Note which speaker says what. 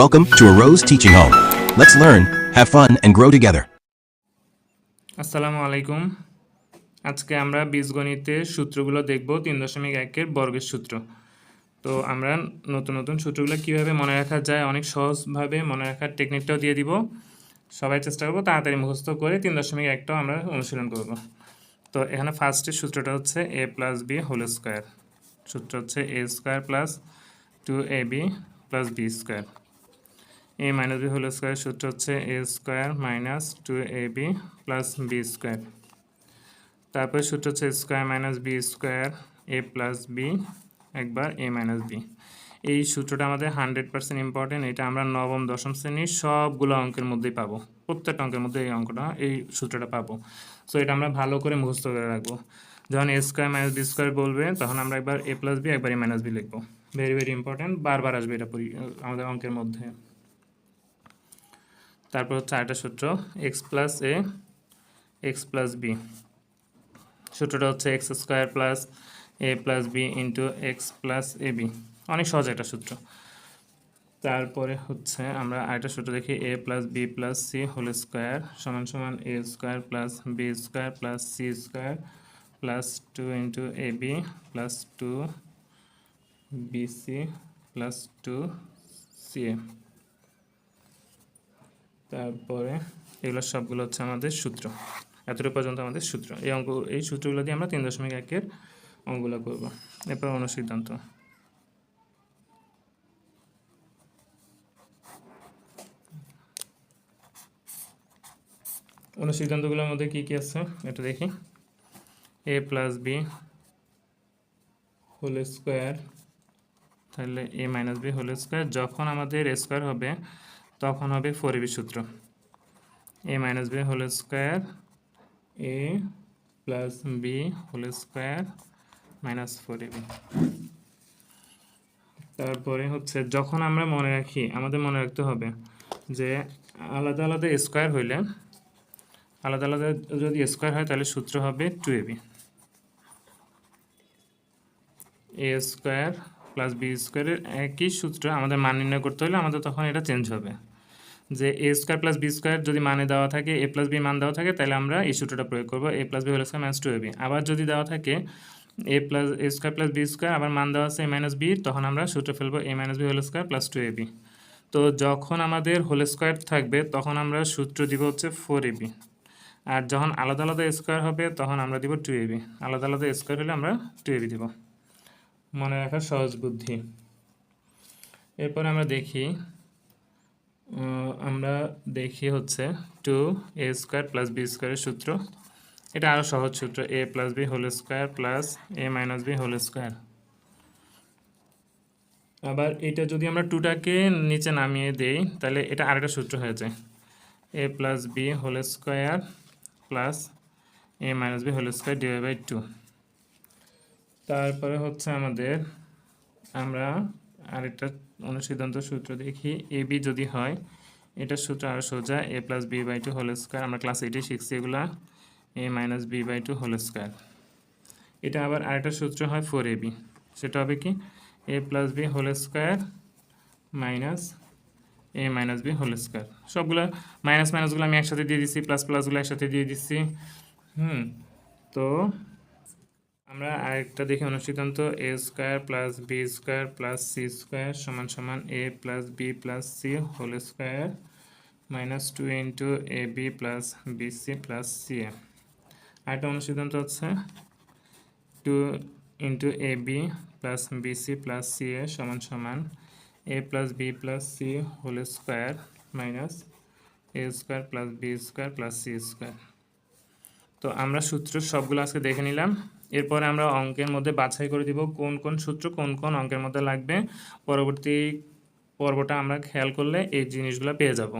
Speaker 1: Welcome to a Rose Teaching Home. Let's learn, have fun, and grow together.
Speaker 2: আসসালামু আলাইকুম। আজকে আমরা বীজগণিতের সূত্রগুলো দেখব তিন দশমিক একের বর্গের সূত্র। তো আমরা নতুন নতুন সূত্রগুলো কীভাবে মনে রাখা যায় অনেক সহজভাবে মনে রাখার টেকনিকটাও দিয়ে দিব। সবাই চেষ্টা করব তাড়াতাড়ি মুখস্থ করে তিন দশমিক একটাও আমরা অনুশীলন করব। তো এখানে ফার্স্টের সূত্রটা হচ্ছে A plus B whole square সূত্র হচ্ছে A square plus two A B plus B square A minus B whole square সূত্র হচ্ছে A square minus two A B plus B square তারপরে সূত্র হচ্ছে square minus B square A plus B একবার A minus B এই সূত্রটা আমাদের hundred percent important এটা আমরা নবম, দশম শ্রেণির সবগুলো অঙ্কের মধ্যেই পাবো। প্রত্যেকটা অঙ্কের মধ্যে এই অঙ্কটা, এই সূত্রটা পাবো। সো এটা আমরা ভালো করে মুখস্থ করে রাখব। যখন A square minus B square বলবে, তখন আমরা একবার এ প্লাস বি একবার এ মাইনাস বি লিখব। ভেরি ভেরি ইম্পর্টেন্ট বারবার আসবে এটা আমাদের অঙ্কের মধ্যে। তারপর হচ্ছে আরেকটা সূত্র X plus A X plus B সূত্রটা হচ্ছে X square plus A plus B into X plus A B অনেক সহজ একটা সূত্র। তারপরে হচ্ছে আমরা আরেকটা সূত্র দেখি A plus B plus C whole square সমান সমান A square plus B square plus C square plus two into A B plus two B C plus two C A তারপরে এগুলো সবগুলো হচ্ছে আমাদের সূত্র। এতটুকু পর্যন্ত আমাদের সূত্র। এই অঙ্ক, এই সূত্রগুলো দিয়ে আমরা তিন দশমিক একের অঙ্কগুলো করব। এরপর অনুসিদ্ধান্ত অনুসিদ্ধান্তগুলোর মধ্যে কী কী আছে? এটা দেখি। A plus B whole square তাহলে A minus B whole square যখন আমাদের স্কোয়ার হবে তখন হবে ফোর এবি সূত্র। A minus B whole square A plus B whole square minus four AB তারপরে হচ্ছে যখন আমরা মনে রাখি, আমাদের মনে রাখতে হবে যে আলাদা আলাদা স্কোয়ার হইলে, আলাদা আলাদা যদি স্কোয়ার হয় তাহলে সূত্র হবে two AB A square plus B স্কোয়ারের একই সূত্র আমাদের মান নির্ণয় করতে হলে আমাদের তখন এটা চেঞ্জ হবে। যে A square plus B square যদি মানে দেওয়া থাকে এ প্লাস বি মান দেওয়া থাকে, তাহলে আমরা এই সূত্রটা প্রয়োগ করব। A plus B whole square minus two A B আবার যদি দেওয়া থাকে A plus A square plus B square আবার মান দেওয়া আছে এ মাইনাস বি তখন আমরা সূত্র ফেলব A minus B whole square plus two A B তো যখন আমাদের হোল স্কোয়ার থাকবে, তখন আমরা সূত্র দিব হচ্ছে ফোর এ বি আর যখন আলাদা আলাদা স্কোয়ার হবে, তখন আমরা দিব টু এ বি আলাদা আলাদা স্কোয়ার হলে আমরা টু এ বি দিব। মনে রাখার সহজ বুদ্ধি। এরপর আমরা দেখি আমরা দেখি হচ্ছে two A square plus B স্কোয়ারের সূত্র। এটা আরও সহজ সূত্র, A plus B whole square plus A minus B whole square. আবার এটা যদি আমরা টুটাকে নিচে নামিয়ে দেই, তাহলে এটা আরেকটা সূত্র হয়ে যায়। A plus B whole square plus A minus B whole square divide by two. তারপরে হচ্ছে আমাদের আমরা আরেকটা অনুসিদ্ধান্ত সূত্র দেখি, এ বি যদি হয় এটার সূত্র আরও সোজা, A plus B by two whole square, আমরা ক্লাস এইটে শিখছি এগুলা, A minus B by two whole square. এটা আবার আরেকটা সূত্র হয় ফোর এ বি, সেটা হবে কি, A plus B whole square minus A minus B whole square. সবগুলো মাইনাস মাইনাসগুলো আমি একসাথে দিয়ে দিচ্ছি প্লাস প্লাসগুলো একসাথে দিয়ে দিচ্ছি হুম, তো আমরা আরেকটা দেখি অনুসিদ্ধান্ত A square plus B square plus C square সমান সমান A plus B plus C whole square minus two into A B plus B C plus C A আরেকটা অনুসিদ্ধান্ত হচ্ছে two into A B plus B C plus C A সমান সমান A plus B plus C whole square minus A square plus B square plus C square তো আমরা সূত্র সবগুলো আজকে দেখে নিলাম। এরপরে আমরা অঙ্কের মধ্যে বাছাই করে দিব কোন কোন সূত্র কোন কোন অঙ্কের মধ্যে লাগবে। পরবর্তী পর্বটা আমরা খেয়াল করলে এই জিনিসগুলো পেয়ে যাব।